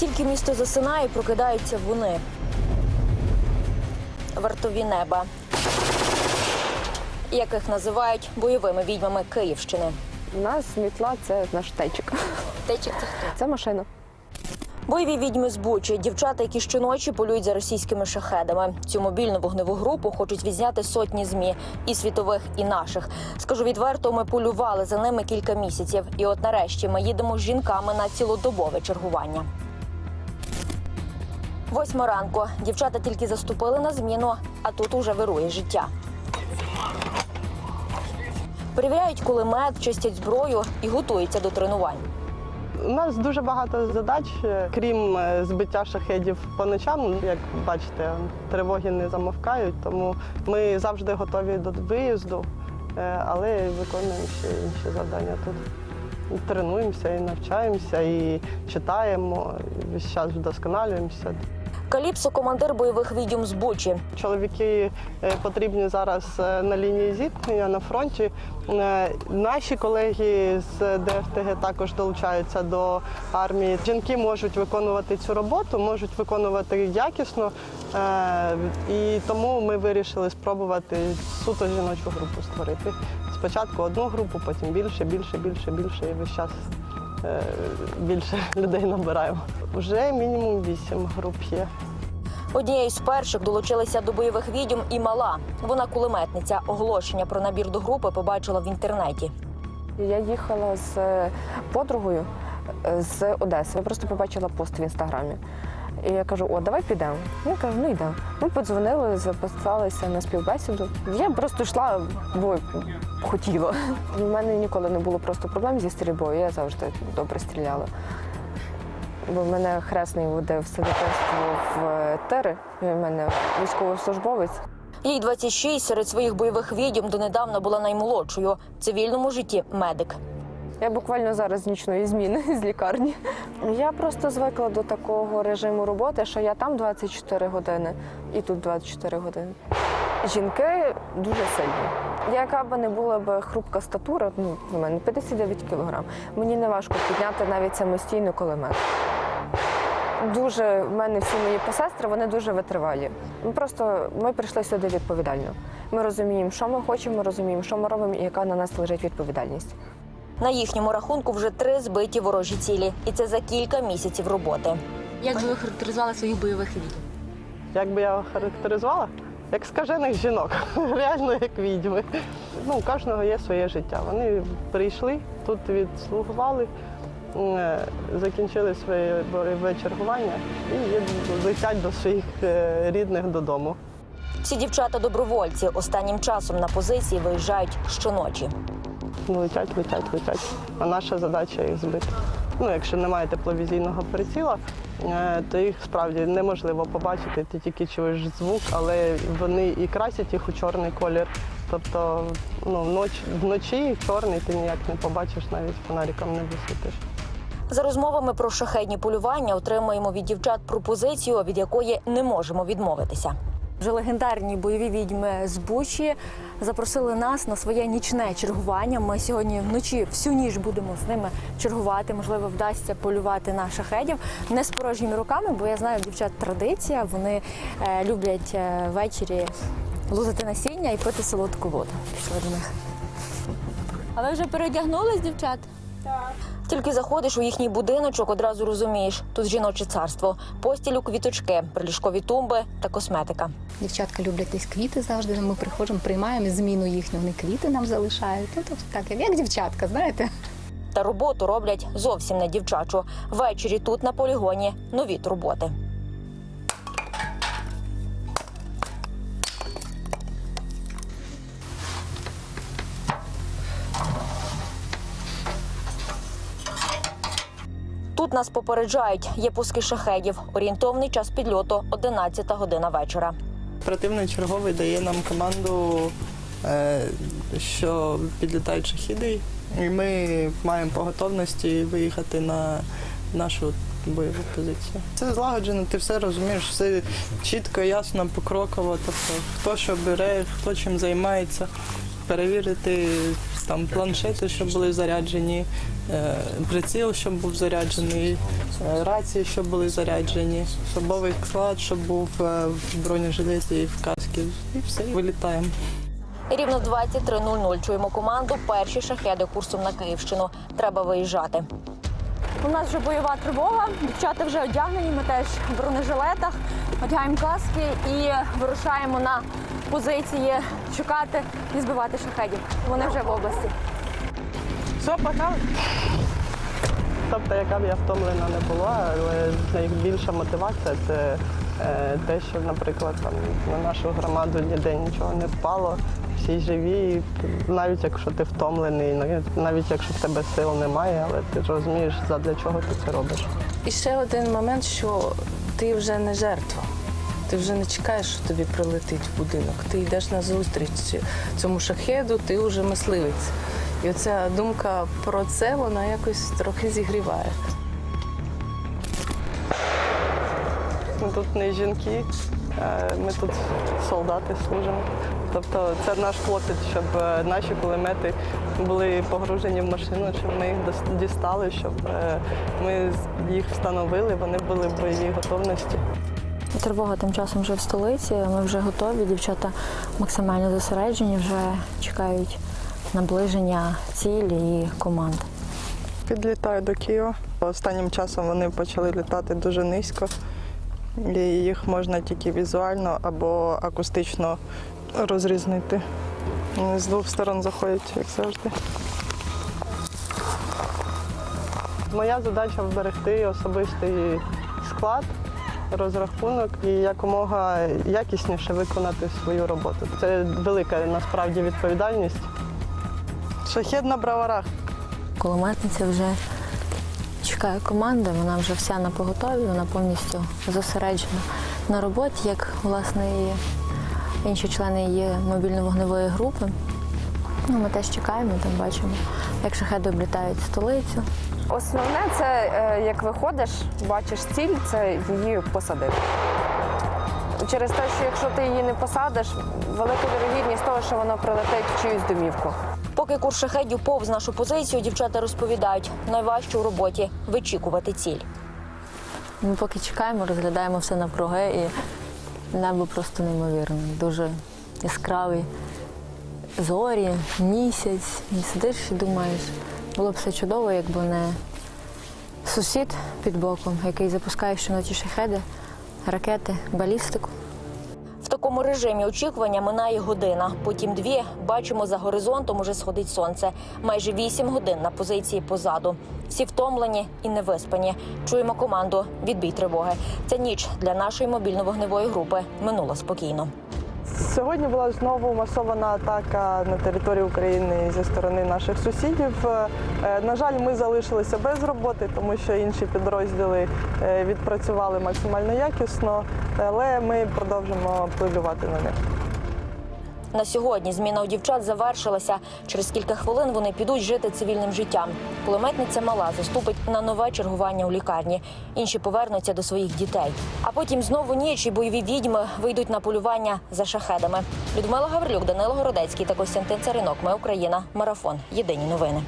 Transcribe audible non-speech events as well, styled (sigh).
Тільки місто засинає, прокидаються вони. Вартові неба, яких називають бойовими відьмами Київщини. У нас мітла це наш течик. Течик це хто? Це машина. Бойові відьми з Бучі, дівчата, які щоночі полюють за російськими шахедами. Цю мобільну вогневу групу хочуть відзняти сотні змі і світових, і наших. Скажу відверто, ми полювали за ними кілька місяців. І от нарешті ми їдемо з жінками на цілодобове чергування. Восьма ранку. Дівчата тільки заступили на зміну, а тут уже вирує життя. Перевіряють кулемет, чистять зброю і готуються до тренувань. У нас дуже багато задач, е, крім е, збиття шахедів по ночам. Як бачите, тривоги не замовкають, тому ми завжди готові до виїзду, е, але виконуємо ще інші завдання тут. Тренуємося і навчаємося, і читаємо, і весь час вдосконалюємося. Каліпсо командир бойових відьом з Бучі. Чоловіки е, потрібні зараз е, на лінії зіткнення на фронті. Е, Наші колеги з ДФТГ також долучаються до армії. Жінки можуть виконувати цю роботу, можуть виконувати якісно. І тому ми вирішили спробувати суто жіночу групу створити. Спочатку одну групу, потім більше, більше, більше, більше. І весь час більше людей набираємо. Вже мінімум вісім груп є. Однією з перших долучилася до бойових відьом і мала. Вона кулеметниця. Оголошення про набір до групи побачила в інтернеті. Я їхала з е, подругою е, з Одеси. Я просто побачила пост в інстаграмі. І я кажу: о, давай підемо. Я кажу, ну йдемо. Ми подзвонили, записалися на співбесіду. Я просто йшла, бо хотіла. У мене ніколи не було просто проблем зі стрільбою. Я завжди добре стріляла. Бо в мене хресний водив все дитинство в е, тири. Він в мене військовослужбовець. Їй 26, серед своїх бойових відьом донедавна була наймолодшою. В цивільному житті медик. Я буквально зараз з нічної зміни (laughs) з лікарні. Я просто звикла до такого режиму роботи, що я там 24 години і тут 24 години. Жінки дуже сильні. Яка б не була б хрупка статура, ну в мене 59 кілограм. Мені не важко підняти навіть самостійно кулемет. Дуже в мене всі мої посестри, вони дуже витривалі. Ми просто ми прийшли сюди відповідально. Ми розуміємо, що ми хочемо, розуміємо, що ми робимо і яка на нас лежить відповідальність. На їхньому рахунку вже три збиті ворожі цілі, і це за кілька місяців роботи. Як би ви характеризували своїх бойових відьм? Як би я характеризувала? Як скажених жінок, (laughs) реально як відьми. Ну, у кожного є своє життя. Вони прийшли, тут відслугували, е, закінчили своє бойове чергування і летять до своїх е, рідних додому. Всі дівчата добровольці останнім часом на позиції виїжджають щоночі. Летять, летять, летять. А наша задача їх збити. Ну, якщо немає тепловізійного приціла, е, то їх справді неможливо побачити. Ти тільки чуєш звук, але вони і красять їх у чорний колір. Тобто ну, вноч, вночі чорний ти ніяк не побачиш, навіть фонариком не висвітиш. За розмовами про шахедні полювання отримуємо від дівчат пропозицію, від якої не можемо відмовитися. Вже легендарні бойові відьми з Бучі запросили нас на своє нічне чергування. Ми сьогодні вночі всю ніч будемо з ними чергувати. Можливо, вдасться полювати на шахедів не з порожніми руками, бо я знаю, дівчат традиція. Вони е, люблять е, ввечері лузати насіння і пити солодку воду. Пішли до них. А ви вже переодягнулись, дівчат? Тільки заходиш у їхній будиночок, одразу розумієш, тут жіноче царство, постіль у квіточки, приліжкові тумби та косметика. Дівчатка люблять десь квіти завжди. Ми приходимо, приймаємо зміну їхню, вони квіти нам залишають. Ну, тобто так, як дівчатка, знаєте. Та роботу роблять зовсім не дівчачу. Ввечері тут на полігоні нові турботи. Тут нас попереджають, є пуски шахедів. Орієнтовний час підльоту 11 година вечора. Оперативний черговий дає нам команду, е, що підлітають шахіди, і ми маємо по готовності виїхати на нашу бойову позицію. Це злагоджено, ти все розумієш, все чітко, ясно, покроково. Тобто хто що бере, хто чим займається. перевірити там планшети, щоб були заряджені, е, приціл, щоб був заряджений, е, рації, щоб були заряджені, особовий склад, щоб був е, в бронежилеті і в каскі. І все, вилітаємо. Рівно 23.00 чуємо команду перші шахеди курсом на Київщину. Треба виїжджати. У нас вже бойова тривога. Дівчата вже одягнені. Ми теж в бронежилетах, одягаємо каски і вирушаємо на позиції шукати і збивати шахедів. Вони вже в області. Все, пока. Тобто, яка б я втомлена не була, але найбільша мотивація це е, те, що, наприклад, там на нашу громаду ніде нічого не впало, всі живі, і навіть якщо ти втомлений, навіть- якщо в тебе сил немає, але ти розумієш, задля чого ти це робиш. І ще один момент, що ти вже не жертва. Ти вже не чекаєш, що тобі прилетить в будинок. Ти йдеш на зустріч цьому шахеду, ти вже мисливець. І оця думка про це, вона якось трохи зігріває. Ми тут не жінки, ми тут солдати служимо. Тобто це наш клопіт, щоб е, наші кулемети були погружені в машину, щоб ми їх дістали, щоб е, ми їх встановили, вони були в бойовій готовності. Тривога тим часом вже в столиці. Ми вже готові. Дівчата максимально зосереджені, вже чекають наближення цілі і команд. Підлітаю до Києва. Останнім часом вони почали літати дуже низько, і їх можна тільки візуально або акустично розрізнити. Вони з двох сторон заходять, як завжди. Моя задача вберегти особистий склад, розрахунок і якомога якісніше виконати свою роботу. Це велика насправді відповідальність. Шахет на браварах. Кулеметниця вже чекає команди, вона вже вся на поготові, вона повністю зосереджена на роботі, як власне і інші члени її мобільно-вогневої групи. Ну, ми теж чекаємо, там бачимо, як шахеди облітають столицю. Основне це е, як виходиш, бачиш ціль, це її посадити. Через те, що якщо ти її не посадиш, велика вірогідність того, що воно прилетить в чиюсь домівку. Поки курс шахедів повз нашу позицію, дівчата розповідають, найважче у роботі вичікувати ціль. Ми поки чекаємо, розглядаємо все навкруги і небо просто неймовірне. Дуже яскравий зорі, місяць. І сидиш і думаєш, було б все чудово, якби не сусід під боком, який запускає щоночі шахеди, ракети, балістику. В такому режимі очікування минає година. Потім дві бачимо за горизонтом уже сходить сонце. Майже вісім годин на позиції позаду. Всі втомлені і невиспані. Чуємо команду Відбій тривоги. Ця ніч для нашої мобільно-вогневої групи минула спокійно. Сьогодні була знову масована атака на території України зі сторони наших сусідів. Е, На жаль, ми залишилися без роботи, тому що інші підрозділи е, відпрацювали максимально якісно, але ми продовжимо плювати на них. На сьогодні зміна у дівчат завершилася. Через кілька хвилин вони підуть жити цивільним життям. Кулеметниця мала заступить на нове чергування у лікарні. Інші повернуться до своїх дітей. А потім знову ніч і бойові відьми вийдуть на полювання за шахедами. Людмила Гаврилюк, Данило Городецький та Костянтин Царинок. Ми Україна. Марафон. Єдині новини.